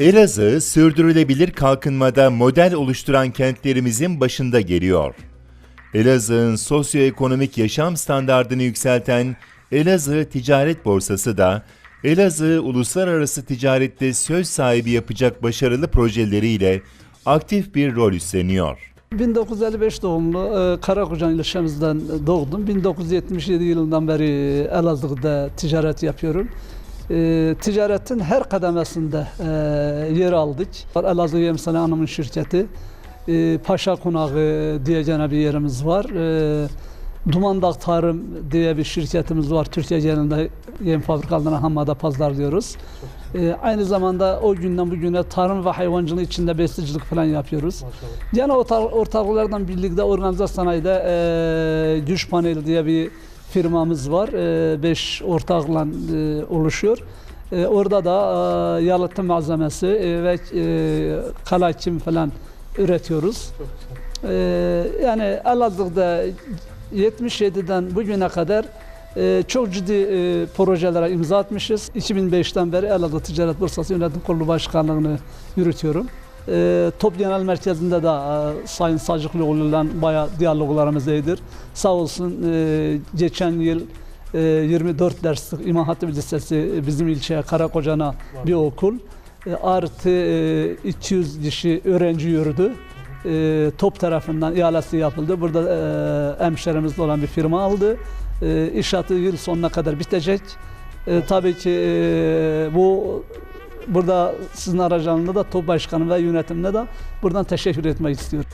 Elazığ, sürdürülebilir kalkınmada model oluşturan kentlerimizin başında geliyor. Elazığ'ın sosyoekonomik yaşam standardını yükselten Elazığ Ticaret Borsası da Elazığ uluslararası ticarette söz sahibi yapacak başarılı projeleriyle aktif bir rol üstleniyor. 1955 doğumlu e, Karakocan ilçemizden doğdum. 1977 yılından beri Elazığ'da ticaret yapıyorum. E, ticaretin her kademesinde e, yer aldık. Elazığ Yemsane Hanım'ın şirketi, e, Paşa Konağı diye gene bir yerimiz var. E, Dumandağ Tarım diye bir şirketimiz var. Türkiye genelinde yem fabrikalarına hamada pazarlıyoruz. E, aynı zamanda o günden bugüne tarım ve hayvancılığı içinde besleyicilik falan yapıyoruz. Gene orta, ortaklardan birlikte organize sanayide e, güç paneli diye bir firmamız var. E, beş ortakla e, oluşuyor. E, orada da e, yalıtım malzemesi e, ve kalaçim falan üretiyoruz. E, yani Elazığ'da 77'den bugüne kadar e, çok ciddi e, projelere imza atmışız. 2005'ten beri Elazığ Ticaret Borsası Yönetim Kurulu Başkanlığı'nı yürütüyorum. E, Top Genel Merkezi'nde de e, Sayın Sacıklıoğlu'yla bayağı diyaloglarımız iyidir. Sağ olsun e, geçen yıl e, 24 derslik İmam Hatip Lisesi bizim ilçeye Karakocan'a bir okul. E, artı e, 200 kişi öğrenci yürüdü. E, top tarafından ihalesi yapıldı. Burada e, hemşerimizde olan bir firma aldı. E, inşaatı yıl sonuna kadar bitecek. E, tabii ki e, bu burada sizin aracılığında da top başkanı ve yönetimine de buradan teşekkür etmek istiyorum.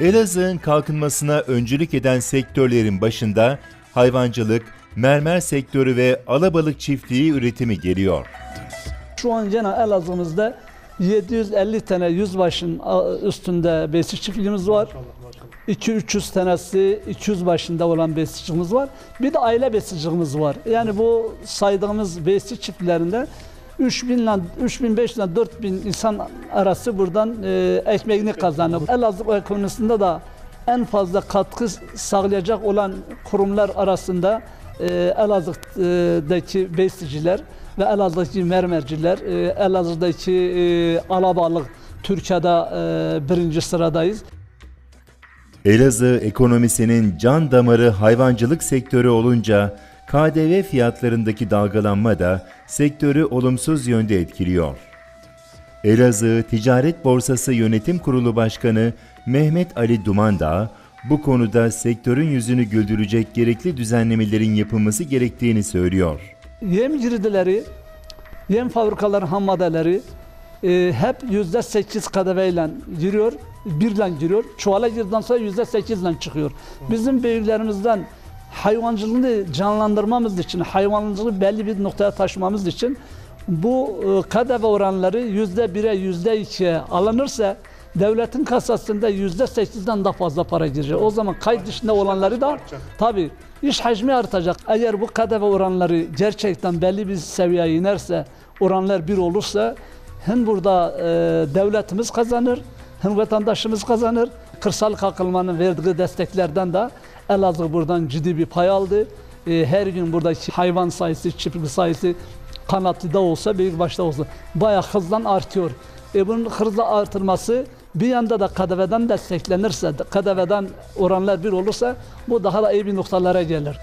Elazığ'ın kalkınmasına öncülük eden sektörlerin başında hayvancılık, mermer sektörü ve alabalık çiftliği üretimi geliyor. Şu an gene Elazığ'ımızda 750 tane yüzbaşın üstünde besiz çiftliğimiz var. 2-300 tanesi 200 başında olan besicimiz var. Bir de aile besicimiz var. Yani bu saydığımız besic çiftlerinde 3000 ile 3500 ile 4000 insan arası buradan e, ekmeğini kazanıyor. Elazığ ekonomisinde de en fazla katkı sağlayacak olan kurumlar arasında e, Elazığ'daki besiciler ve Elazığ'daki mermerciler, e, Elazığ'daki e, alabalık Türkiye'de e, birinci sıradayız. Elazığ ekonomisinin can damarı hayvancılık sektörü olunca KDV fiyatlarındaki dalgalanma da sektörü olumsuz yönde etkiliyor. Elazığ Ticaret Borsası Yönetim Kurulu Başkanı Mehmet Ali Dumandağ bu konuda sektörün yüzünü güldürecek gerekli düzenlemelerin yapılması gerektiğini söylüyor. Yem girdileri, yem fabrikaları ham maddeleri e, hep yüzde sekiz kadeveyle giriyor, birle giriyor. Çuvala girdikten sonra yüzde sekizle çıkıyor. Bizim büyüklerimizden hayvancılığı canlandırmamız için, hayvancılığı belli bir noktaya taşımamız için bu e, kadeve oranları yüzde bire, yüzde ikiye alınırsa devletin kasasında yüzde sekizden daha fazla para girecek. O zaman kayıt dışında olanları da tabi iş hacmi artacak. Eğer bu kadeve oranları gerçekten belli bir seviyeye inerse, oranlar bir olursa hem burada e, devletimiz kazanır, hem vatandaşımız kazanır. Kırsal kalkınmanın verdiği desteklerden de Elazığ buradan ciddi bir pay aldı. E, her gün buradaki hayvan sayısı, çiftlik sayısı kanatlıda olsa, büyük başta olsa bayağı hızla artıyor. E, bunun hızla artırması bir yanda da kadeveden desteklenirse, kadeveden oranlar bir olursa bu daha da iyi bir noktalara gelir.